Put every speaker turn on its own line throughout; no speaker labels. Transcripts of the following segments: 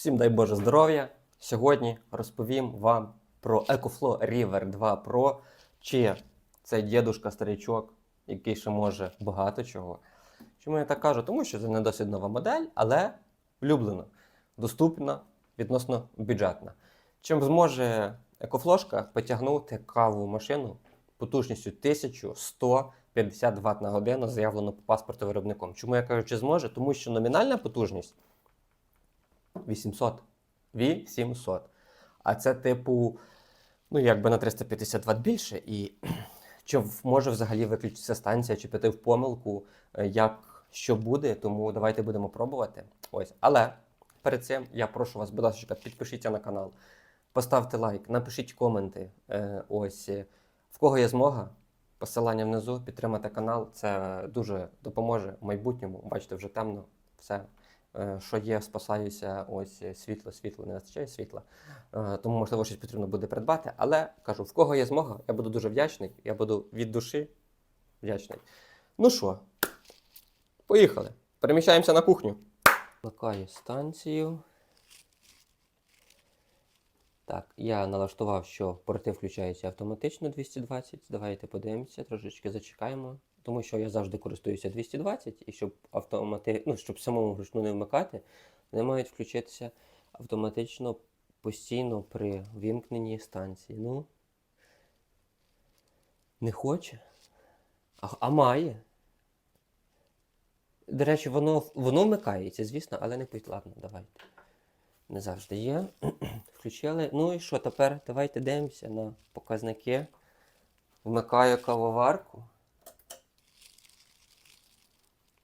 Всім дай Боже здоров'я! Сьогодні розповім вам про EcoFlow River 2 Pro, чи це дідушка старичок, який ще може багато чого. Чому я так кажу? Тому що це не досить нова модель, але влюблена, доступна, відносно бюджетна. Чим зможе екофлошка потягнути каву машину потужністю 1150 Вт на годину, заявлено по паспорту виробником. Чому я кажу, чи зможе? Тому що номінальна потужність 800. 800. А це, типу, ну, якби на 350 Вт більше. І чи може взагалі виключитися станція, чи піти в помилку, е, як що буде, тому давайте будемо пробувати. Ось. Але перед цим я прошу вас, будь ласка, підпишіться на канал, поставте лайк, напишіть коменти. Е, ось. В кого є змога, посилання внизу, підтримати канал. Це дуже допоможе в майбутньому. Бачите, вже темно. Все. Е, Що є, спасаюся, ось е, світло, світло, не вистачає світла. Е, Тому, можливо, щось потрібно буде придбати. Але кажу, в кого є змога, я буду дуже вдячний. Я буду від душі вдячний. Ну що, поїхали. Переміщаємося на кухню. Вмикаю станцію. Так, я налаштував, що порти включаються автоматично 220. Давайте подивимося, трошечки зачекаємо. Тому що я завжди користуюся 220, і щоб автомати... ну, щоб самому вручну не вмикати, вони мають включитися автоматично постійно при вімкненні станції. Ну, не хоче. А, а має. До речі, воно, воно вмикається, звісно, але не пить. Ладно, давайте. Не завжди є. Включили. Ну і що тепер? Давайте дивимося на показники. Вмикаю кавоварку.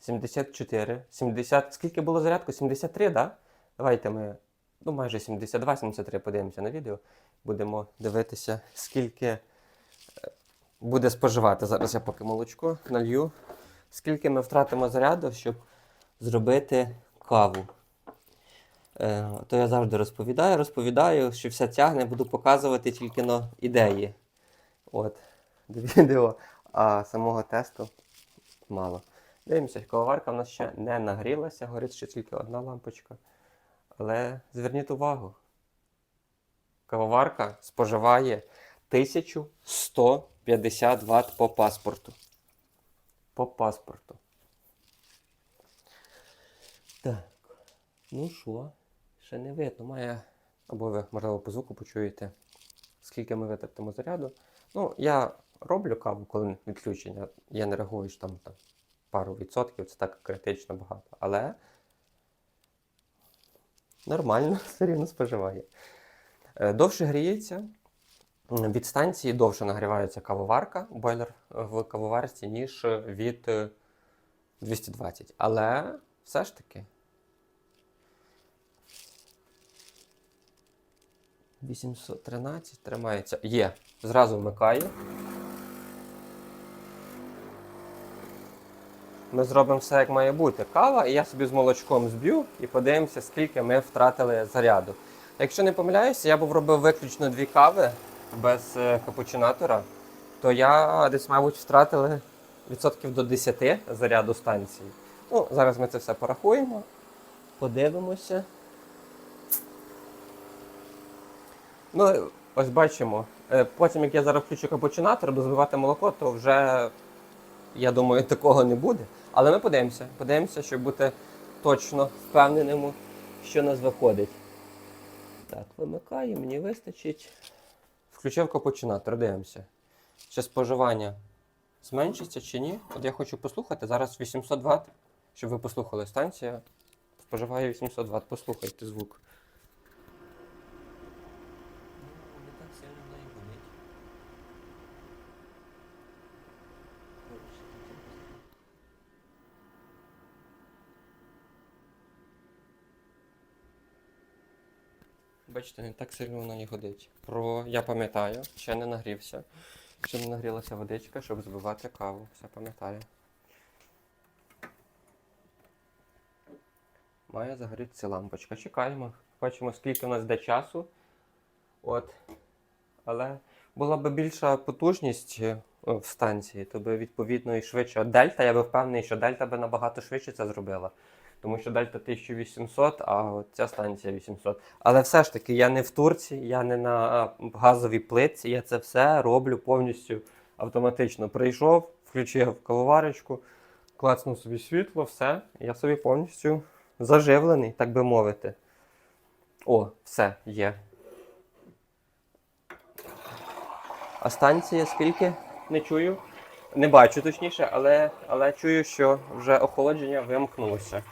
74. 70. Скільки було зарядку? 73, так? Да? Давайте ми. Ну, майже 72-73 подивимося на відео. Будемо дивитися, скільки е, буде споживати. Зараз я поки молочко налью. Скільки ми втратимо заряду, щоб зробити каву. Е, то я завжди розповідаю, розповідаю, що все тягне, буду показувати тільки на ідеї. От, до відео, а самого тесту мало. Дивимося, кавоварка в нас ще не нагрілася, горить ще тільки одна лампочка. Але зверніть увагу, кавоварка споживає 1150 Вт по паспорту. По паспорту. Так. Ну що, ще не видно. Має. Або ви, можливо, по звуку почуєте, скільки ми витратимо заряду. Ну, я роблю каву, коли відключення. Я не реагую, що там, там пару відсотків, це так критично багато. Але нормально, все рівно споживає. Е, Довше гріється. Від станції довше нагрівається кавоварка, бойлер в кавоварці, ніж від е, 220. Але все ж таки. 813 тримається. Є. Зразу вмикаю. Ми зробимо все, як має бути. Кава, і я собі з молочком зб'ю і подивимося, скільки ми втратили заряду. Якщо не помиляюся, я був робив виключно дві кави без е, капучинатора, то я десь, мабуть, втратили відсотків до 10 заряду станції. Ну, зараз ми це все порахуємо, подивимося. Ну, ось бачимо. Е, Потім, як я зараз включу капучинатор, буду збивати молоко, то вже, я думаю, такого не буде. Але ми подивимося. Подивимося, щоб бути точно впевненими, що нас виходить. Так, вимикаю, мені вистачить. Включив капучинатор, дивимося. Чи споживання зменшиться чи ні? От я хочу послухати. Зараз 800 Вт, щоб ви послухали. Станція споживає 800 Вт. Послухайте звук. Не так сильно вона і болить. Бачите, не так сильно воно і годить. Про я пам'ятаю, ще не нагрівся. Ще не нагрілася водичка, щоб збивати каву. Все пам'ятаю. Має загорітися лампочка. Чекаємо. Бачимо, скільки у нас йде часу. От. Але була б більша потужність е, в станції, то би відповідно і швидше. Дельта, я би впевнений, що Дельта би набагато швидше це зробила. Тому що дельта 1800, а ця станція 800. Але все ж таки, я не в Турції, я не на газовій плитці, я це все роблю повністю автоматично. Прийшов, включив кавоварочку, клацнув собі світло, все. Я собі повністю заживлений, так би мовити. О, все, є. А станція скільки? Не чую. Не бачу точніше, але, але чую, що вже охолодження вимкнулося.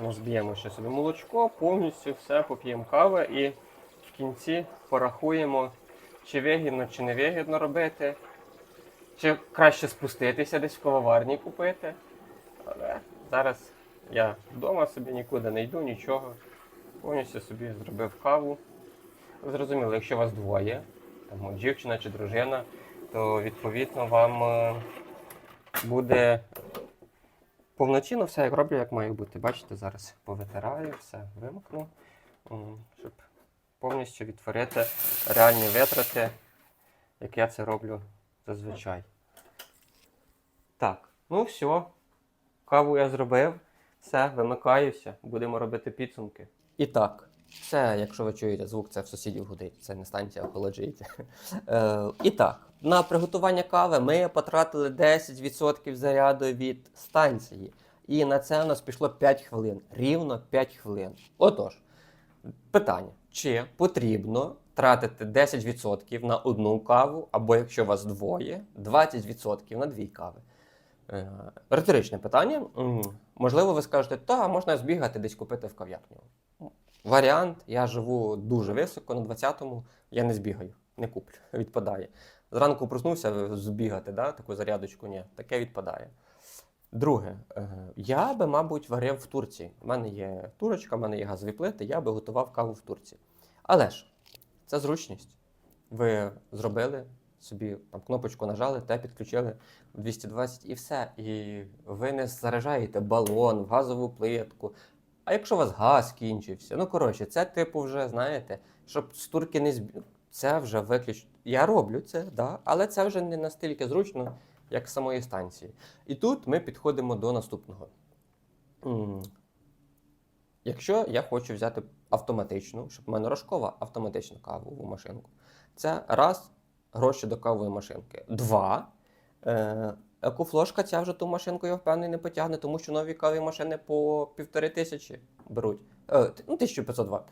Так, Ми зб'ємо ще собі молочко, повністю все поп'ємо кави і в кінці порахуємо, чи вигідно, чи не вигідно робити, чи краще спуститися десь в кавоварні купити. Але зараз я вдома собі нікуди не йду, нічого. Повністю собі зробив каву. Ви зрозуміли, якщо вас двоє, там дівчина чи дружина, то відповідно вам е, буде повноцінно все як роблю, як має бути. Бачите, зараз повитираю, все вимкну, щоб повністю відтворити реальні витрати, як я це роблю зазвичай. Так, ну все. Каву я зробив. Все, вимикаюся, будемо робити підсумки. І так, це, якщо ви чуєте звук, це в сусідів гудить, це не станція охолоджується. Е, і так, на приготування кави ми потратили 10% заряду від станції. І на це у нас пішло 5 хвилин. Рівно 5 хвилин. Отож, питання: чи потрібно тратити 10% на одну каву, або якщо вас двоє, 20% на дві кави? Е, Риторичне питання. Можливо, ви скажете, та можна збігати десь купити в кав'ярню. Варіант, я живу дуже високо, на 20-му я не збігаю, не куплю, відпадає. Зранку проснувся збігати, да, таку зарядочку, ні, таке відпадає. Друге, е, я би, мабуть, варив в Турції. У мене є турочка, в мене є газові плити, я би готував каву в Турції. Але ж це зручність. Ви зробили собі там кнопочку нажали та підключили в 220 і все. І ви не заряджаєте балон, в газову плитку. А якщо у вас газ кінчився, ну коротше, це типу вже, знаєте, щоб з турки не зб... Це вже виключно. Я роблю це, да, але це вже не настільки зручно, як самої станції. І тут ми підходимо до наступного. Якщо я хочу взяти автоматичну, щоб в мене рожкова автоматична кавову машинку, це раз гроші до кавової машинки. Два. Е, екофлошка ця вже ту машинку, я впевнений, не потягне, тому що нові кавові машини по півтори тисячі беруть. Е, ну, 1500 Вт.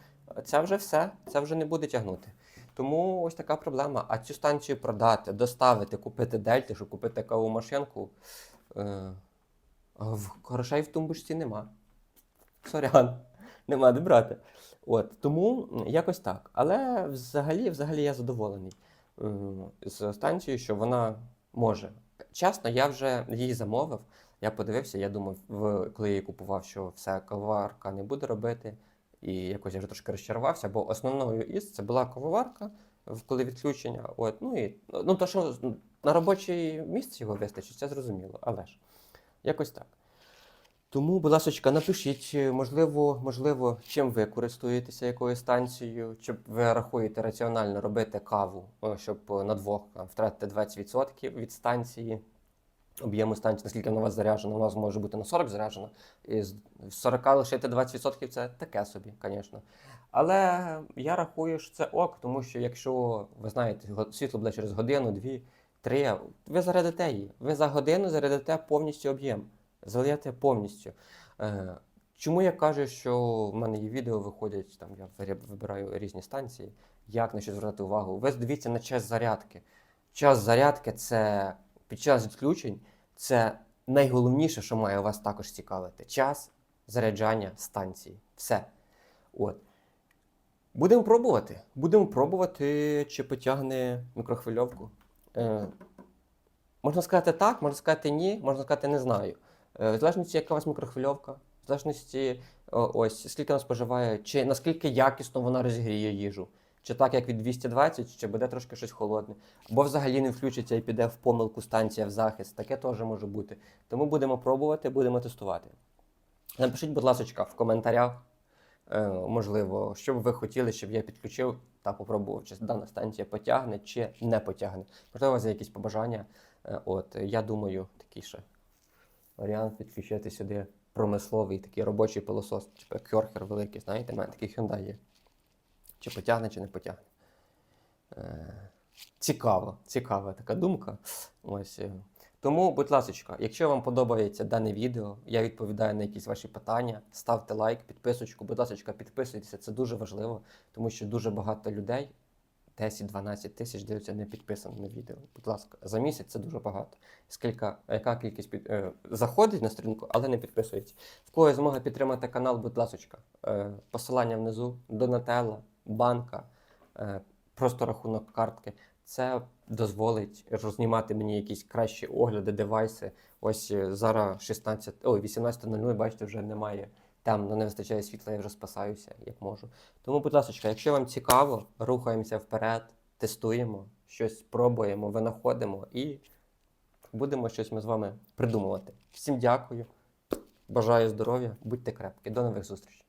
Це вже все, це вже не буде тягнути. Тому ось така проблема. А цю станцію продати, доставити, купити дельти, щоб купити кавову машинку. Е, грошей в тумбочці нема. Сорян, нема де брати. От, тому якось так. Але взагалі, взагалі я задоволений м, з станцією, що вона може. Чесно, я вже її замовив. Я подивився, я думав, коли я її купував, що все кавоварка не буде робити. І якось я вже трошки розчарувався, бо основною із це була кавоварка, в- коли відключення. От, ну і ну, то, що на робочій місці його вистачить, це зрозуміло, але ж якось так. Тому, будь ласка, напишіть, е, можливо, можливо, чим ви користуєтеся якою станцією, чи ви рахуєте раціонально робити каву, щоб е, на двох там, втратити 20% від станції, об'єму станції, наскільки вона у вас заряджена, у вас може бути на 40 заряджена, і з 40 лишити 20% це таке собі, звісно. Але я рахую, що це ок, тому що якщо ви знаєте, світло буде через годину, дві, три, ви зарядите її. Ви за годину зарядите повністю об'єм. Залиєте повністю. Е, чому я кажу, що в мене є відео виходять, там я вибираю різні станції, як на що звертати увагу. Ви дивіться на час зарядки. Час зарядки це під час відключень це найголовніше, що має вас також цікавити. Час заряджання станції. Все. От. Будемо пробувати. Будемо пробувати, чи потягне мікрохвильовку. Е, можна сказати так, можна сказати ні, можна сказати не знаю. Е, в залежності, яка у вас мікрохвильовка, в залежності ось скільки вона споживає, чи наскільки якісно вона розігріє їжу. Чи так, як від 220, чи буде трошки щось холодне. Або взагалі не включиться і піде в помилку станція в захист. Таке теж може бути. Тому будемо пробувати, будемо тестувати. Напишіть, будь ласка, в коментарях, е, можливо, що б ви хотіли, щоб я підключив та попробував, чи дана станція потягне, чи не потягне. Можливо, у вас є якісь побажання. Е, От, я думаю, такий ще варіант підключити сюди промисловий такий робочий пилосос, типу кьорхер великий, знаєте, мене такий Hyundai є. Чи потягне, чи не потягне. Е, Цікаво, цікава така думка. Ось. е. Тому, будь ласка, якщо вам подобається дане відео, я відповідаю на якісь ваші питання, ставте лайк, підписочку. Будь ласка, підписуйтеся, це дуже важливо, тому що дуже багато людей, 10-12 тисяч дивляться не підписаними відео. Будь ласка, за місяць це дуже багато. Скільки, яка кількість під, е, заходить на сторінку, але не підписується. В кого є змога підтримати канал, будь ласка, е, посилання внизу, Донателла, банка, е, просто рахунок картки. Це дозволить рознімати мені якісь кращі огляди, девайси. Ось е, зараз 16, ой, 18.00, бачите, вже немає. Темно, не вистачає світла, я вже спасаюся, як можу. Тому, будь ласка, якщо вам цікаво, рухаємося вперед, тестуємо, щось пробуємо, винаходимо і будемо щось ми з вами придумувати. Всім дякую. Бажаю здоров'я, будьте крепкі. До нових зустрічей.